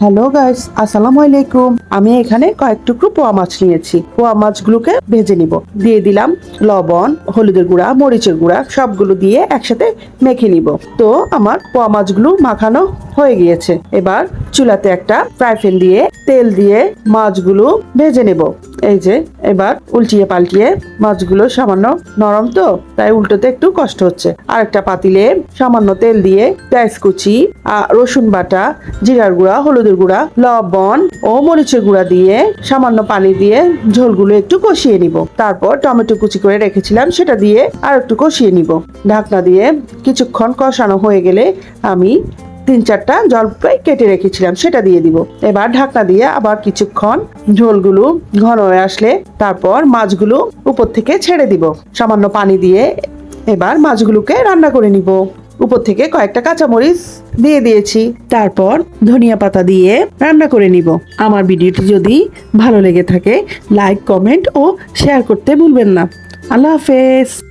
Hello guys আসসালামু আলাইকুম আমি এখানে কয়েক টুকরো পোয়া মাছ নিয়েছি। পোয়া মাছগুলোকে ভেজে নিব। দিয়ে দিলাম লবণ, হলুদের গুঁড়া, মরিচের গুঁড়া, সবগুলো দিয়ে একসাথে মেখে নিব। তো আমার পোয়া মাছগুলো মাখানো হয়ে গিয়েছে। এবার চুলাতে একটা ফ্রাই প্যান দিয়ে তেল দিয়ে মাছগুলো ভেজে নেব। এই যে, এবার উল্টিয়ে পাল্টিয়ে মাছগুলো সামান্য নরম তো, তাই উল্টোতে একটু কষ্ট হচ্ছে। আর একটা পাতিলে সামান্য তেল দিয়ে পেঁয়াজ কুচি রসুন বাটা, জিরার গুঁড়া, হলুদের গুঁড়া, লবণ ও মরিচের গুঁড়া দিয়ে সামান্য পানি দিয়ে ঝোলগুলো একটু কষিয়ে নিব। তারপর টমেটো কুচি করে রেখেছিলাম, সেটা দিয়ে আর একটু কষিয়ে নিব। ঢাকনা দিয়ে কিছুক্ষণ কষানো হয়ে গেলে আমি তিন চারটা জলপাই কেটে রেখেছিলাম, সেটা দিয়ে দিব। এবার ঢাকনা দিয়ে আবার কিছুক্ষণ ঝোলগুলো ঘন হয়ে আসলে তারপর মাছগুলো উপর থেকে ছেড়ে দিব। সামান্য পানি দিয়ে এবার মাছগুলোকে রান্না করে নিব। উপর থেকে কয়েকটা কাঁচামরিচ দিয়ে দিয়েছি। তারপর ধনিয়া পাতা দিয়ে রান্না করে নিব। আমার ভিডিওটি যদি ভালো লেগে থাকে, লাইক, কমেন্ট ও শেয়ার করতে ভুলবেন না। আল্লাহ হাফেজ।